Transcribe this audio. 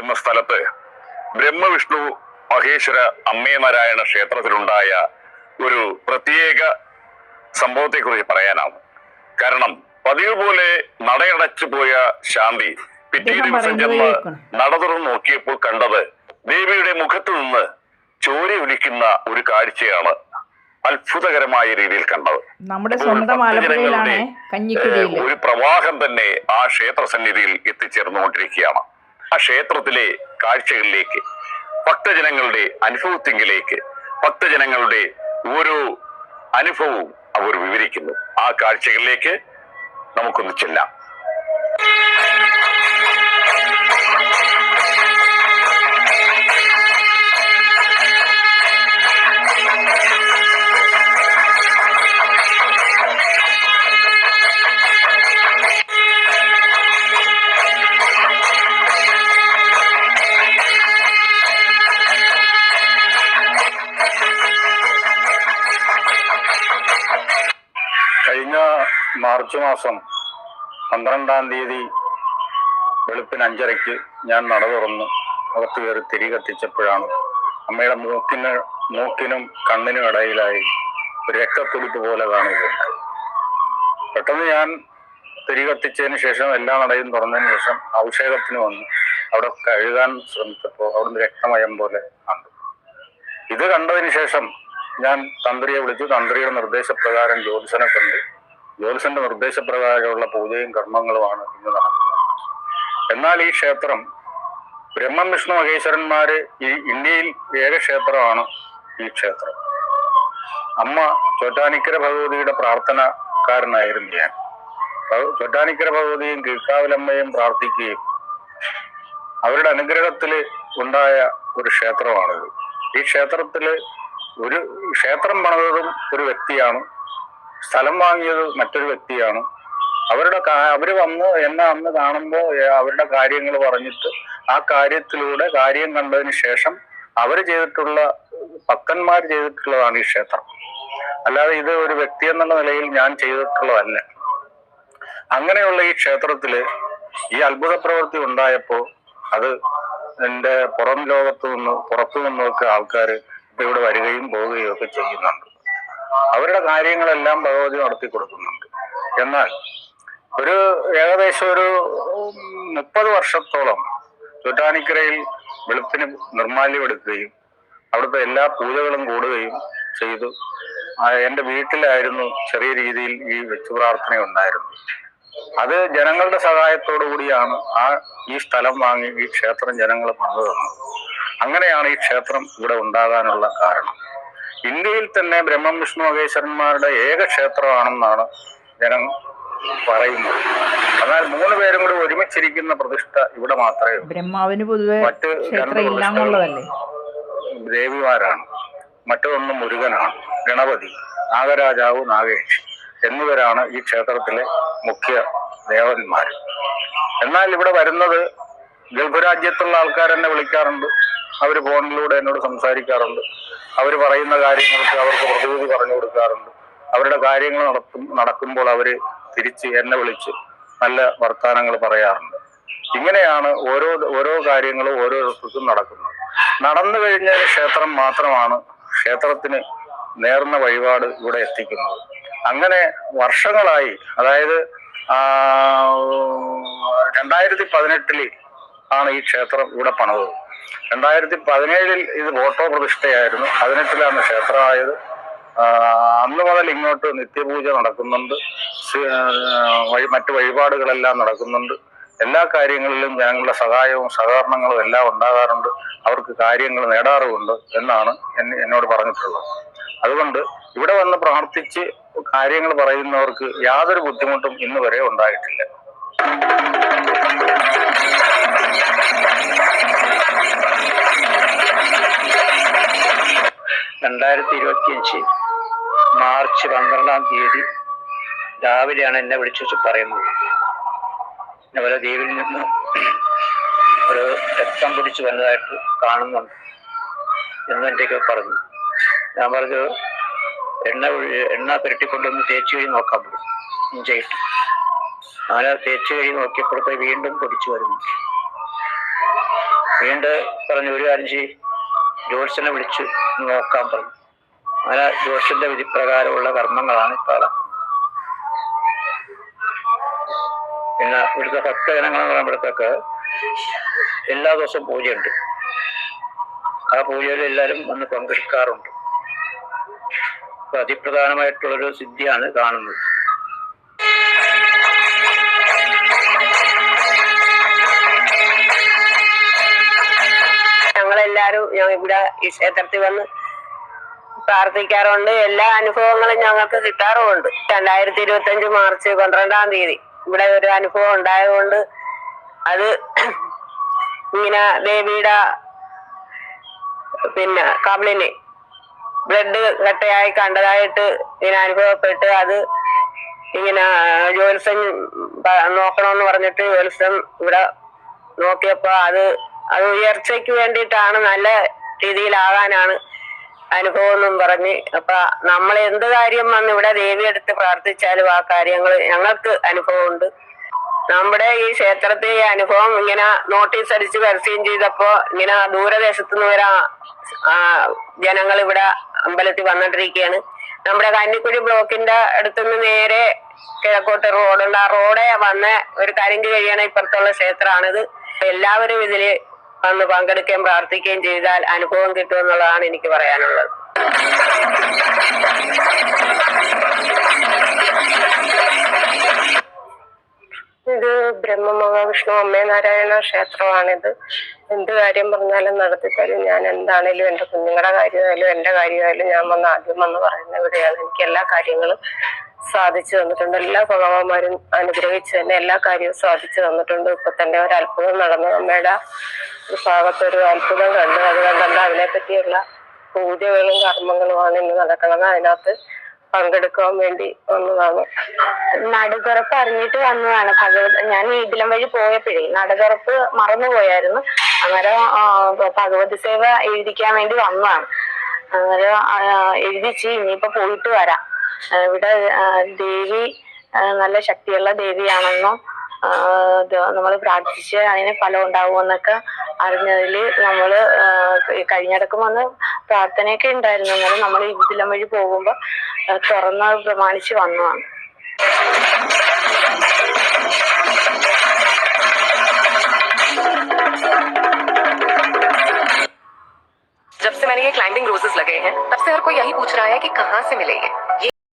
എന്ന സ്ഥലത്ത് ബ്രഹ്മവിഷ്ണു മഹേശ്വര അമ്മേ നാരായണ ക്ഷേത്രത്തിലുണ്ടായ ഒരു പ്രത്യേക സംഭവത്തെക്കുറിച്ച് പറയാനാണ് കാരണം പതിവ് പോലെ നടയടച്ചു പോയ ശാന്തി പിറ്റേ ദിവസം ചെന്ന്. നട തുറന്ന് നോക്കിയപ്പോൾ കണ്ടത് ദേവിയുടെ മുഖത്തു നിന്ന് ചോര ഒലിക്കുന്ന ഒരു കാഴ്ചയാണ് അത്ഭുതകരമായ രീതിയിൽ കണ്ടത്. നമ്മുടെ സ്വന്തം ഒരു പ്രവാഹം തന്നെ ആ ക്ഷേത്ര സന്നിധിയിൽ എത്തിച്ചേർന്നുകൊണ്ടിരിക്കുകയാണ്. ആ ക്ഷേത്രത്തിലെ കാഴ്ചകളിലേക്ക് ഭക്തജനങ്ങളുടെ അനുഭവത്തിങ്കിലേക്ക് ഭക്തജനങ്ങളുടെ ഓരോ അനുഭവവും അവർ വിവരിക്കുന്നു. ആ കാഴ്ചകളിലേക്ക് നമുക്കൊന്ന് ചെല്ലാം. മാർച്ച് മാസം പന്ത്രണ്ടാം തീയതി വെളുപ്പിന് അഞ്ചരയ്ക്ക് ഞാൻ നട തുറന്ന്. അകത്ത് കയറി തിരി കത്തിച്ചപ്പോഴാണ് അമ്മയുടെ മൂക്കിന് മൂക്കിനും കണ്ണിനും ഇടയിലായി ഒരു രക്തത്തുടിപ്പ് പോലെ കാണുക പെട്ടെന്ന് ഞാൻ തിരി കത്തിച്ചതിന് ശേഷം എല്ലാ നടയും തുറന്നതിന് ശേഷം അഭിഷേകത്തിന് വന്നു. അവിടെ കഴുകാൻ ശ്രമിച്ചപ്പോൾ അവിടുന്ന് രക്തമയം പോലെ കണ്ടു. ഇത് കണ്ടതിന് ശേഷം ഞാൻ തന്ത്രിയെ വിളിച്ചു. തന്ത്രിയുടെ നിർദ്ദേശപ്രകാരം ജ്യോതിസനെ കണ്ടു. ജ്യോത്സന്റെ നിർദ്ദേശപ്രകാരമുള്ള പൂജയും കർമ്മങ്ങളുമാണ് ഇന്ന് നടക്കുന്നത്. എന്നാൽ ഈ ക്ഷേത്രം ബ്രഹ്മം വിഷ്ണു മഹേശ്വരന്മാര് ഈ ഇന്ത്യയിൽ ഏക ക്ഷേത്രമാണ് ഈ ക്ഷേത്രം. അമ്മ ചോറ്റാനിക്കര ഭഗവതിയുടെ പ്രാർത്ഥനക്കാരനായിരുന്നു ഞാൻ. ചോറ്റാനിക്കര ഭഗവതിയും കീഴ്ക്കാവിലമ്മയും പ്രാർത്ഥിക്കുകയും അവരുടെ അനുഗ്രഹത്തിൽ ഉണ്ടായ ഒരു ക്ഷേത്രമാണിത്. ഈ ക്ഷേത്രത്തിൽ ഒരു ക്ഷേത്രം പണിതതും ഒരു വ്യക്തിയാണ് സ്ഥലം വാങ്ങിയത് മറ്റൊരു വ്യക്തിയാണ്. അവരുടെ അവർ വന്ന് എന്നെ അന്ന് കാണുമ്പോൾ അവരുടെ കാര്യങ്ങൾ പറഞ്ഞിട്ട് ആ കാര്യത്തിലൂടെ കാര്യം കണ്ടതിന് ശേഷം അവർ ചെയ്തിട്ടുള്ള ഭക്തന്മാർ ചെയ്തിട്ടുള്ളതാണ് ഈ ക്ഷേത്രം. അല്ലാതെ ഇത് ഒരു വ്യക്തി എന്നുള്ള നിലയിൽ ഞാൻ ചെയ്തിട്ടുള്ളതല്ല. അങ്ങനെയുള്ള ഈ ക്ഷേത്രത്തിൽ ഈ അത്ഭുത പ്രവൃത്തി ഉണ്ടായപ്പോൾ അത് എന്റെ പുറം ലോകത്തു നിന്ന് പുറത്തു നിന്നൊക്കെ ആൾക്കാർ ഇവിടെ വരികയും പോവുകയും ഒക്കെ ചെയ്യുന്നുണ്ട്. അവരുടെ കാര്യങ്ങളെല്ലാം ഭഗവതി നടത്തി കൊടുക്കുന്നുണ്ട്. എന്നാൽ ഒരു ഏകദേശം ഒരു മുപ്പത് വർഷത്തോളം ചുറ്റാനിക്കരയിൽ വെളുപ്പിന് നിർമാല്യം എടുക്കുകയും അവിടുത്തെ എല്ലാ പൂജകളും കൂടുകയും ചെയ്തു. എന്റെ വീട്ടിലായിരുന്നു ചെറിയ രീതിയിൽ ഈ വെച്ചു പ്രാർത്ഥന ഉണ്ടായിരുന്നു അത് ജനങ്ങളുടെ സഹായത്തോടു കൂടിയാണ് ആ ഈ സ്ഥലം വാങ്ങി ഈ ക്ഷേത്രം ജനങ്ങൾ പണിതു തന്നത് അങ്ങനെയാണ് ഈ ക്ഷേത്രം ഇവിടെ ഉണ്ടാകാനുള്ള കാരണം. ഇന്ത്യയിൽ തന്നെ ബ്രഹ്മം വിഷ്ണു മഹേശ്വരന്മാരുടെ ഏക ക്ഷേത്രമാണെന്നാണ് ജനം പറയുന്നത്. എന്നാൽ മൂന്ന് പേരും കൂടി ഒരുമിച്ചിരിക്കുന്ന പ്രതിഷ്ഠ ഇവിടെ മാത്രമേ ബ്രഹ്മാവിന് പൊതുവെ മറ്റ് ദേവിമാരാണ്. മറ്റൊന്ന് മുരുകനാണ് ഗണപതി നാഗരാജാവ് നാഗേഷ് എന്നിവരാണ് ഈ ക്ഷേത്രത്തിലെ മുഖ്യ ദേവന്മാർ എന്നാൽ ഇവിടെ വരുന്നത് ഗൾഫ് രാജ്യത്തുള്ള ആൾക്കാരെന്നെ വിളിക്കാറുണ്ട്. അവർ ഫോണിലൂടെ എന്നോട് സംസാരിക്കാറുണ്ട്. അവർ പറയുന്ന കാര്യങ്ങൾക്ക് അവർക്ക് പ്രതിവിധി പറഞ്ഞു കൊടുക്കാറുണ്ട്. അവരുടെ കാര്യങ്ങൾ നടത്തും നടക്കുമ്പോൾ അവർ തിരിച്ച് എന്നെ വിളിച്ച് നല്ല വർത്തമാനങ്ങൾ പറയാറുണ്ട്. ഇങ്ങനെയാണ് ഓരോ ഓരോ കാര്യങ്ങളും ഓരോരുത്തർക്കും നടക്കുന്നത്. നടന്നു കഴിഞ്ഞാൽ ക്ഷേത്രം മാത്രമാണ് ക്ഷേത്രത്തിന് നേർന്ന വഴിപാട് ഇവിടെ എത്തിക്കുന്നത്. അങ്ങനെ വർഷങ്ങളായി അതായത് രണ്ടായിരത്തി പതിനെട്ടിൽ ആണ് ഈ ക്ഷേത്രം ഇവിടെ പണിതത്. രണ്ടായിരത്തി പതിനേഴിൽ ഇത് ഓട്ടോ പ്രതിഷ്ഠയായിരുന്നു. പതിനെട്ടിലാണ് ക്ഷേത്രമായത്. അന്ന് മുതൽ ഇങ്ങോട്ട് നിത്യപൂജ നടക്കുന്നുണ്ട്. വഴി മറ്റു വഴിപാടുകളെല്ലാം നടക്കുന്നുണ്ട്. എല്ലാ കാര്യങ്ങളിലും ജനങ്ങളുടെ സഹായവും സഹകരണങ്ങളും എല്ലാം ഉണ്ടാകാറുണ്ട്. അവർക്ക് കാര്യങ്ങൾ നേടാറുമുണ്ട് എന്നാണ് എന്നെ- എന്നോട് പറഞ്ഞിട്ടുള്ളത്. അതുകൊണ്ട് ഇവിടെ വന്ന് പ്രാർത്ഥിച്ച് കാര്യങ്ങൾ പറയുന്നവർക്ക് യാതൊരു ബുദ്ധിമുട്ടും ഇന്ന് വരെ ഉണ്ടായിട്ടില്ല. രണ്ടായിരത്തി ഇരുപത്തിയഞ്ച് മാർച്ച് പന്ത്രണ്ടാം തീയതി രാവിലെയാണ് എന്നെ വിളിച്ചു വെച്ച് പറയുന്നത്. അതുപോലെ ദ്വീപിൽ നിന്ന് ഒരു രക്തം പിടിച്ചു വന്നതായിട്ട് കാണുന്നുണ്ട് എന്ന് എന്റെ പറഞ്ഞു. ഞാൻ പറഞ്ഞു എണ്ണ എണ്ണ പുരട്ടിക്കൊണ്ടൊന്ന് തേച്ച് കഴിഞ്ഞ് നോക്കാൻ പറ്റും ഇഞ്ചയിട്ട്. അങ്ങനെ തേച്ച് കഴിഞ്ഞ് നോക്കിയപ്പോഴത്തെ വീണ്ടും പൊടിച്ചു വരുന്നു. വീണ്ടും പറഞ്ഞു ഒരു അഞ്ചി ചെയ്യ്. വിളിച്ചു നോക്കാൻ പറഞ്ഞു അങ്ങനെ ജോത്സ്യന്റെ വിധിപ്രകാരമുള്ള കർമ്മങ്ങളാണ് നടക്കുന്നത്. പിന്നെ ഇവിടുത്തെ ഭക്തജനങ്ങൾ പറയുമ്പോഴത്തേക്ക് എല്ലാ ദിവസവും പൂജയുണ്ട്. ആ പൂജയിൽ എല്ലാവരും വന്ന് പങ്കെടുക്കാറുണ്ട് അതിപ്രധാനമായിട്ടുള്ളൊരു സിദ്ധിയാണ് കാണുന്നത്. ഇവിടെ ഈ ക്ഷേത്രത്തിൽ വന്ന് പ്രാർത്ഥിക്കാറുണ്ട്. എല്ലാ അനുഭവങ്ങളും ഞങ്ങൾക്ക് കിട്ടാറുമുണ്ട്. രണ്ടായിരത്തി ഇരുപത്തി അഞ്ച് മാർച്ച് പന്ത്രണ്ടാം തീയതി ഇവിടെ ഒരു അനുഭവം ഉണ്ടായതുകൊണ്ട് അത് ഇങ്ങനെ ദേവിയുടെ പിന്നെ കബളിന് ബ്ലഡ് കട്ടയായി കണ്ടതായിട്ട് ഇങ്ങനെ അനുഭവപ്പെട്ട് അത് ഇങ്ങനെ ജ്യോത്സ്യൻ പ- നോക്കണമെന്ന് പറഞ്ഞിട്ട് ജ്യോത്സ്യൻ ഇവിടെ നോക്കിയപ്പോ അത് അത് ഉയർച്ചയ്ക്ക് വേണ്ടിയിട്ടാണ് നല്ല രീതിയിലാകാനാണ് അനുഭവം എന്നും പറഞ്ഞ് അപ്പൊ നമ്മൾ എന്ത് കാര്യം വന്ന് ഇവിടെ ദേവി എടുത്ത് പ്രാർത്ഥിച്ചാലും ആ കാര്യങ്ങൾ ഞങ്ങൾക്ക് അനുഭവമുണ്ട്. നമ്മുടെ ഈ ക്ഷേത്രത്തെ ഈ അനുഭവം ഇങ്ങനെ നോട്ടീസ് അടിച്ച് പരസ്യം ചെയ്തപ്പോ ഇങ്ങനെ ദൂരദേശത്തു നിന്ന് വരാ ജനങ്ങൾ ഇവിടെ അമ്പലത്തിൽ വന്നിട്ടിരിക്കുകയാണ് നമ്മുടെ കന്നിക്കുഴി ബ്ലോക്കിന്റെ അടുത്തുനിന്ന് നേരെ കിഴക്കോട്ട് റോഡുണ്ട് ആ റോഡെ വന്ന ഒരു കരിങ്ക് കഴിയണ ഇപ്പുറത്തുള്ള ക്ഷേത്രമാണിത്. എല്ലാവരും ഇതിൽ വന്ന് പങ്കെടുക്കുകയും പ്രാർത്ഥിക്കുകയും ചെയ്താൽ അനുഭവം കിട്ടുമെന്നുള്ളതാണ് എനിക്ക് പറയാനുള്ളത്. ഇത് ബ്രഹ്മമഹാവിഷ്ണു മഹാവിഷ്ണു നാരായണ ക്ഷേത്രമാണിത്. എന്ത് കാര്യം പറഞ്ഞാലും നടത്തി തരും ഞാൻ എന്താണേലും എന്റെ കുഞ്ഞുങ്ങളുടെ കാര്യമായാലും എന്റെ കാര്യമായാലും ഞാൻ വന്ന് ആദ്യം വന്ന് പറയുന്ന ഇവിടെയാണ്. എനിക്ക് എല്ലാ കാര്യങ്ങളും സാധിച്ചു തന്നിട്ടുണ്ട്. എല്ലാ ഭഗവാന്മാരും അനുഗ്രഹിച്ച് തന്നെ എല്ലാ കാര്യവും സാധിച്ചു തന്നിട്ടുണ്ട്. ഇപ്പൊ തന്നെ ഒരു നടന്നു. അമ്മയുടെ ഭാഗത്തൊരു അത്ഭുതം കണ്ടു. അത് കണ്ടല്ല അതിനെ പറ്റിയുള്ള പൂജകളും കർമ്മങ്ങളുമാണ് ഇന്ന് നടക്കുന്നത്. അതിനകത്ത് പങ്കെടുക്കാൻ വേണ്ടി വന്നതാണ്. നടുതുറപ്പ് അറിഞ്ഞിട്ട് വന്നതാണ്. ഭഗവത് ഞാൻ ഇതിലം വഴി പോയപ്പോഴേ നടുതുറപ്പ് മറന്നുപോയായിരുന്നു പോയായിരുന്നു. അങ്ങനെ ഭഗവതി സേവ എഴുതിക്കാൻ വേണ്ടി വന്നതാണ്. ആ, എഴുതിച്ച് ഇനിയിപ്പോ പോയിട്ട് വരാം. ഇവിടെ ദേവി നല്ല ശക്തിയുള്ള ദേവിയാണെന്നും നമ്മൾ പ്രാർത്ഥിച്ച് അതിന് ഫലം ഉണ്ടാവുമെന്നൊക്കെ അറിഞ്ഞതിൽ നമ്മൾ കഴിഞ്ഞിടക്ക് വന്ന് പ്രാർത്ഥനയൊക്കെ ഉണ്ടായിരുന്നു എന്നാലും നമ്മൾ ഇതിലം വഴി പോകുമ്പോൾ തുറന്ന് പ്രമാണിച്ച് വന്നതാണ് जब से मैंने ये क्लाइंबिंग रोजेस लगे हैं तब से हर कोई यही पूछ रहा है कि कहाँ से मिले ये